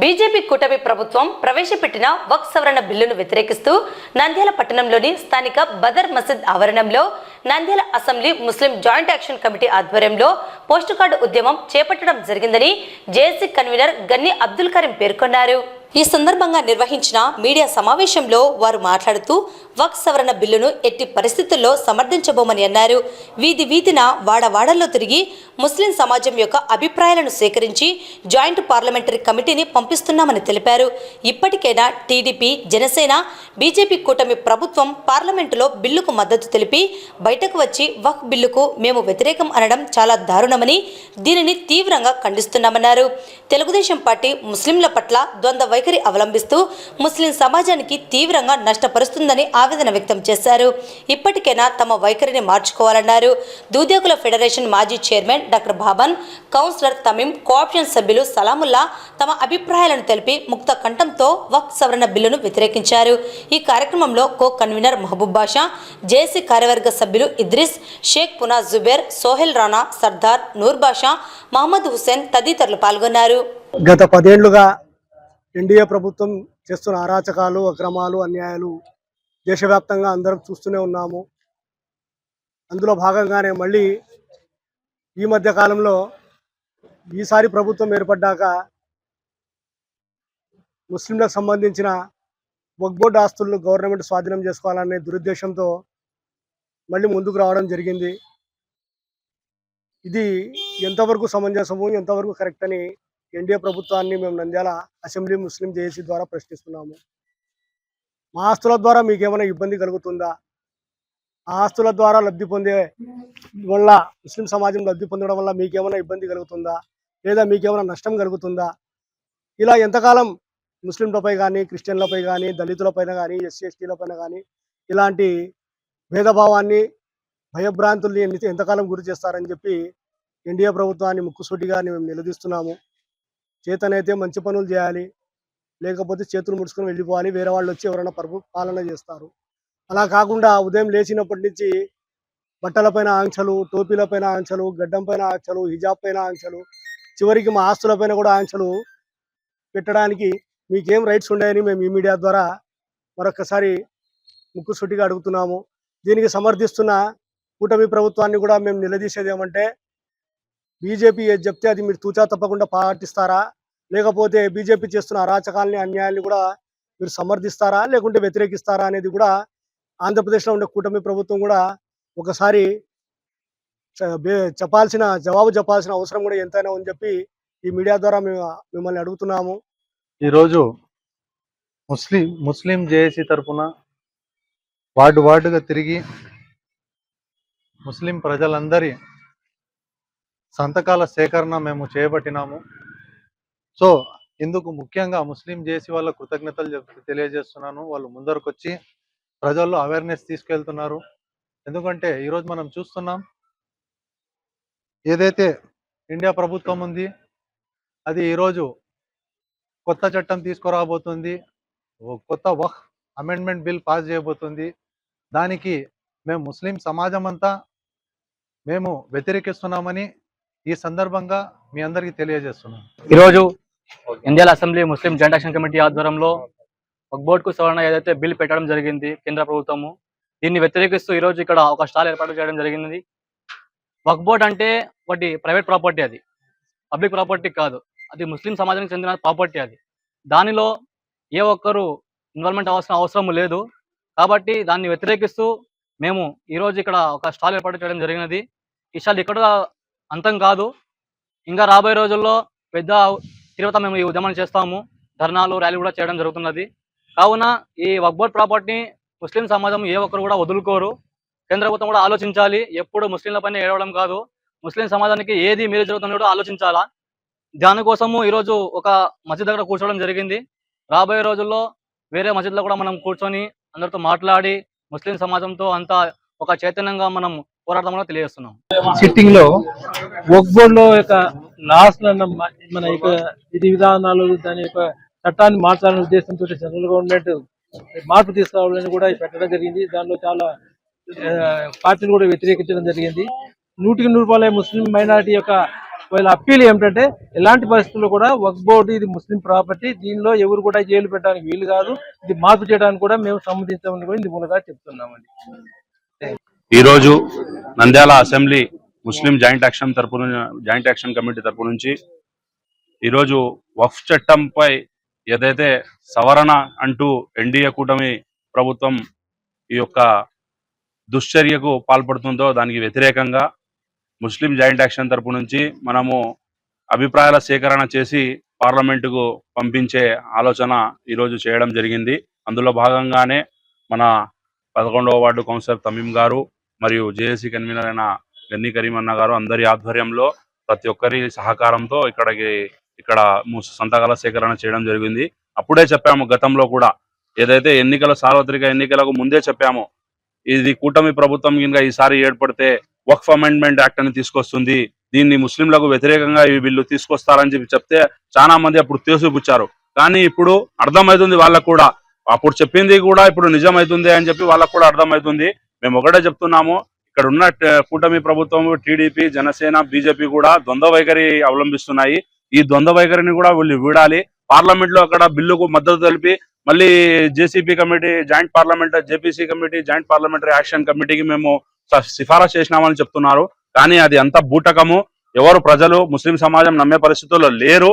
BJP కూటమి ప్రభుత్వం ప్రవేశపెట్టిన వక్ సవరణ బిల్లును వ్యతిరేకిస్తూ నంద్యాల పట్టణంలోని స్థానిక బదర్ మసీద్ ఆవరణంలో Nandyal assembly Muslim joint action committee ఆధ్వర్యంలో పోస్టు కార్డు ఉద్యమం చేపట్టడం జరిగిందని జేఏసీ కన్వీనర్ గన్ని అబ్దుల్ కరీం పేర్కొన్నారు. ఈ సందర్భంగా నిర్వహించిన మీడియా సమావేశంలో వారు మాట్లాడుతూ వక్ సవరణ బిల్లును ఎట్టి పరిస్థితుల్లో సమర్థించబోమని అన్నారు. వీధి వీధిన వాడవాడల్లో తిరిగి ముస్లిం సమాజం యొక్క అభిప్రాయాలను సేకరించి జాయింట్ పార్లమెంటరీ కమిటీని పంపిస్తున్నామని తెలిపారు. ఇప్పటికైనా టీడీపీ జనసేన బీజేపీ కూటమి ప్రభుత్వం పార్లమెంటులో బిల్లుకు మద్దతు తెలిపి బయటకు వచ్చి వక్ బిల్లుకు మేము వ్యతిరేకం అనడం చాలా దారుణమని దీనిని తీవ్రంగా ఖండిస్తున్నామన్నారు. తెలుగుదేశం పార్టీ ముస్లింల పట్ల ద్వంద్వ వైఖరి అవలంబిస్తూ ముస్లిం సమాజానికి తీవ్రంగా నష్టపరుస్తుందని ఆవేదన వ్యక్తం చేశారు. ఇప్పటికైనా తమ వైఖరిని మార్చుకోవాలన్నారు. దూదేకుల ఫెడరేషన్ మాజీ chairman doctor Baban councillor Tamim cooption సభ్యులు సలాముల్లా తమ అభిప్రాయాలను తెలిపి ముక్త కంఠంతో వక్ సవరణ బిల్లును వ్యతిరేకించారు. ఈ కార్యక్రమంలో co convener Mahaboob Basha JC కార్యవర్గ సభ్యులు ఇద్రిస్ షేక్ పునా జుబేర్ సోహెల్ రాణా సర్దార్ నూర్ బాషా మహమ్మద్ హుసేన్ తదితరులు పాల్గొన్నారు. గత పదేళ్ళుగా ఎన్డీఏ ప్రభుత్వం చేస్తున్న అరాచకాలు అక్రమాలు అన్యాయాలు దేశవ్యాప్తంగా అందరం చూస్తూనే ఉన్నాము. అందులో భాగంగానే మళ్ళీ ఈ మధ్య కాలంలో ఈసారి ప్రభుత్వం ఏర్పడ్డాక ముస్లింలకు సంబంధించిన వక్బోర్డ్ ఆస్తులను గవర్నమెంట్ స్వాధీనం చేసుకోవాలనే దురుద్దేశంతో మళ్ళీ ముందుకు రావడం జరిగింది. ఇది ఎంతవరకు సమంజసము ఎంతవరకు కరెక్ట్ అని ఎన్డీఏ ప్రభుత్వాన్ని మేము నంద్యాల అసెంబ్లీ ముస్లిం జేఏసీ ద్వారా ప్రశ్నిస్తున్నాము. మా ఆస్తుల ద్వారా మీకేమైనా ఇబ్బంది కలుగుతుందా? ఆ ఆస్తుల ద్వారా లబ్ధి పొందే వల్ల ముస్లిం సమాజం లబ్ధి పొందడం వల్ల మీకేమైనా ఇబ్బంది కలుగుతుందా? లేదా మీకేమైనా నష్టం కలుగుతుందా? ఇలా ఎంతకాలం ముస్లింలపై కానీ క్రిస్టియన్లపై కానీ దళితులపైన కానీ ఎస్సీ ఎస్టీలపైన కానీ ఇలాంటి భేదభావాన్ని భయభ్రాంతుల్ని ఎంతకాలం గురి చేస్తారని చెప్పి ఎన్డీఏ ప్రభుత్వాన్ని ముక్కుసూటిగా మేము నిలదీస్తున్నాము. చేతనైతే మంచి పనులు చేయాలి. లేకపోతే చేతులు ముడుచుకొని వెళ్ళిపోవాలి. వేరే వాళ్ళు వచ్చి ఎవరైనా పరుపు పాలన చేస్తారు. అలా కాకుండా ఉదయం లేచినప్పటి నుంచి బట్టలపైన ఆంక్షలు టోపీలపైన ఆంక్షలు గడ్డం పైన ఆంక్షలు హిజాబ్ పైన ఆంక్షలు చివరికి మా ఆస్తులపైన కూడా ఆంక్షలు పెట్టడానికి మీకేం రైట్స్ ఉన్నాయని మేము ఈ మీడియా ద్వారా మరొకసారి ముక్కుసూటిగా అడుగుతున్నాము. దీనికి సమర్థిస్తున్న కూటమి ప్రభుత్వాన్ని కూడా మేము నిలదీసేది ఏమంటే బీజేపీ ఏది చెప్తే అది మీరు తూచా తప్పకుండా పాటిస్తారా? లేకపోతే బీజేపీ చేస్తున్న అరాచకాలని అన్యాయాన్ని కూడా మీరు సమర్థిస్తారా? లేకుంటే వ్యతిరేకిస్తారా అనేది కూడా ఆంధ్రప్రదేశ్లో ఉండే కూటమి ప్రభుత్వం కూడా ఒకసారి చెప్పాల్సిన జవాబు చెప్పాల్సిన అవసరం కూడా ఎంతైనా ఉందని చెప్పి ఈ మీడియా ద్వారా మేము మిమ్మల్ని అడుగుతున్నాము. ఈరోజు ముస్లిం ముస్లిం జేఏసీ తరఫున వార్డు వార్డుగా తిరిగి ముస్లిం ప్రజలందరి సంతకాల సేకరణ మేము చేపట్టినాము. సో ఇందుకు ముఖ్యంగా ముస్లిం జేసీ వాళ్ళ కృతజ్ఞతలు తెలియజేస్తున్నాను. వాళ్ళు ముందరకు ప్రజల్లో అవేర్నెస్ తీసుకెళ్తున్నారు. ఎందుకంటే ఈరోజు మనం చూస్తున్నాం ఏదైతే ఇండియా ప్రభుత్వం ఉంది అది ఈరోజు కొత్త చట్టం తీసుకురాబోతుంది కొత్త వహ్ అమెండ్మెంట్ బిల్ పాస్ చేయబోతుంది. దానికి మేము ముస్లిం సమాజం అంతా మేము వ్యతిరేకిస్తున్నామని ఈ సందర్భంగా మీ అందరికీ తెలియజేస్తున్నాం ఈరోజు Indian assembly Muslim joint action committee ఆధ్వర్యంలో వక్కు సవరణ ఏదైతే బిల్ పెట్టడం జరిగింది కేంద్ర ప్రభుత్వము దీన్ని వ్యతిరేకిస్తూ ఈ రోజు ఇక్కడ ఒక స్టాల్ ఏర్పాటు చేయడం జరిగింది. వక్ బోర్డ్ అంటే ఒకటి ప్రైవేట్ ప్రాపర్టీ అది. పబ్లిక్ ప్రాపర్టీ కాదు. అది ముస్లిం సమాజానికి చెందిన ప్రాపర్టీ అది. దానిలో ఏ ఒక్కరు ఇన్వాల్వ్మెంట్ అవసరం అవసరం లేదు. కాబట్టి దాన్ని వ్యతిరేకిస్తూ మేము ఈ రోజు ఇక్కడ ఒక స్టాల్ ఏర్పాటు చేయడం జరిగినది. ఈ స్టాల్ ఇక్కడ అంతం కాదు. ఇంకా రాబోయే రోజుల్లో పెద్ద తీవ్రత మేము ఈ ఉద్యమం చేస్తాము. ధర్నాలు ర్యాలీ కూడా చేయడం జరుగుతున్నది. కావున ఈ వక్బోర్డ్ ప్రాపర్టీని ముస్లిం సమాజం ఏ ఒక్కరు కూడా వదులుకోరు. కేంద్ర ప్రభుత్వం కూడా ఆలోచించాలి. ఎప్పుడు ముస్లింల పైన ఏడవడం కాదు. ముస్లిం సమాజానికి ఏది మేలు జరుగుతుందో కూడా ఆలోచించాలా. దానికోసము ఈరోజు ఒక మసీద్ దగ్గర కూర్చోవడం జరిగింది. రాబోయే రోజుల్లో వేరే మసీద్లో కూడా మనం కూర్చొని అందరితో మాట్లాడి ముస్లిం సమాజంతో అంతా ఒక చైతన్యంగా మనం పోరాడదామని తెలియజేస్తున్నాం. సిట్టింగ్లో వర్క్ బోర్డ్లో యొక్క లాస్ట్ మన యొక్క విధి విధానాలు దాని యొక్క చట్టాన్ని మార్చాలనే ఉద్దేశంతో సెంట్రల్ గవర్నమెంట్ మార్పు తీసుకురావాలని కూడా పెట్టడం జరిగింది. దానిలో చాలా పార్టీలు కూడా వ్యతిరేకించడం జరిగింది. నూటికి నూరు రూపాయల ముస్లిం మైనారిటీ యొక్క వీళ్ళ అప్పీల్ ఏమిటంటే ఎలాంటి పరిస్థితుల్లో కూడా వక్ బోర్డు ఇది ముస్లిం ప్రాపర్టీ దీనిలో ఎవరు కూడా జైలు పెట్టడానికి వీలు కాదు. ఇది మార్పు చేయడానికి కూడా మేము సమ్మతించామని కూడా ఇందు మూలంగా చెప్తున్నామండి. ఈరోజు Nandyal assembly Muslim joint action తరపు జాయింట్ యాక్షన్ కమిటీ తరపు నుంచి ఈరోజు వఫ్ చట్టంపై ఏదైతే సవరణ అంటూ ఎన్డీఏ కూటమి ప్రభుత్వం ఈ యొక్క దుశ్చర్యకు పాల్పడుతుందో దానికి వ్యతిరేకంగా ముస్లిం జాయింట్ యాక్షన్ తరపు నుంచి మనము అభిప్రాయాల సేకరణ చేసి పార్లమెంటుకు పంపించే ఆలోచన ఈరోజు చేయడం జరిగింది. అందులో భాగంగానే మన పదకొండవ వార్డు కౌన్సిలర్ తమీం గారు మరియు జేఏసీ కన్వీనర్ అయిన గన్ని కరీం అన్న గారు అందరి ఆధ్వర్యంలో ప్రతి ఒక్కరి సహకారంతో ఇక్కడికి ఇక్కడ సంతకాల సేకరణ చేయడం జరిగింది. అప్పుడే చెప్పాము గతంలో కూడా. ఏదైతే ఎన్నికల సార్వత్రిక ఎన్నికలకు ముందే చెప్పాము ఇది కూటమి ప్రభుత్వం కింద ఈసారి ఏర్పడితే వక్ఫ్ అమెండ్మెంట్ యాక్ట్ అని తీసుకొస్తుంది. దీన్ని ముస్లింలకు వ్యతిరేకంగా ఈ బిల్లు తీసుకొస్తారని చెప్పి చెప్తే చాలా మంది అప్పుడు తేసిపుచ్చారు కానీ ఇప్పుడు అర్థమవుతుంది వాళ్ళకు కూడా. అప్పుడు చెప్పింది కూడా ఇప్పుడు నిజమవుతుంది అని చెప్పి వాళ్ళకు కూడా అర్థమవుతుంది మేము ఒకటే చెప్తున్నాము ఇక్కడ ఉన్న కూటమి ప్రభుత్వం టీడీపీ జనసేన బీజేపీ కూడా ద్వంద్వ వైఖరి అవలంబిస్తున్నాయి. ఈ ద్వంద్వ వైఖరిని కూడా వీళ్ళు వీడాలి. పార్లమెంట్లో అక్కడ బిల్లుకు మద్దతు తెలిపి మళ్ళీ JCP committee joint parliament JPC committee joint parliamentary action కమిటీకి మేము సిఫారసు చేసినామని చెప్తున్నారు. కానీ అది అంత బూటకము. ఎవరు ప్రజలు ముస్లిం సమాజం నమ్మే పరిస్థితుల్లో లేరు.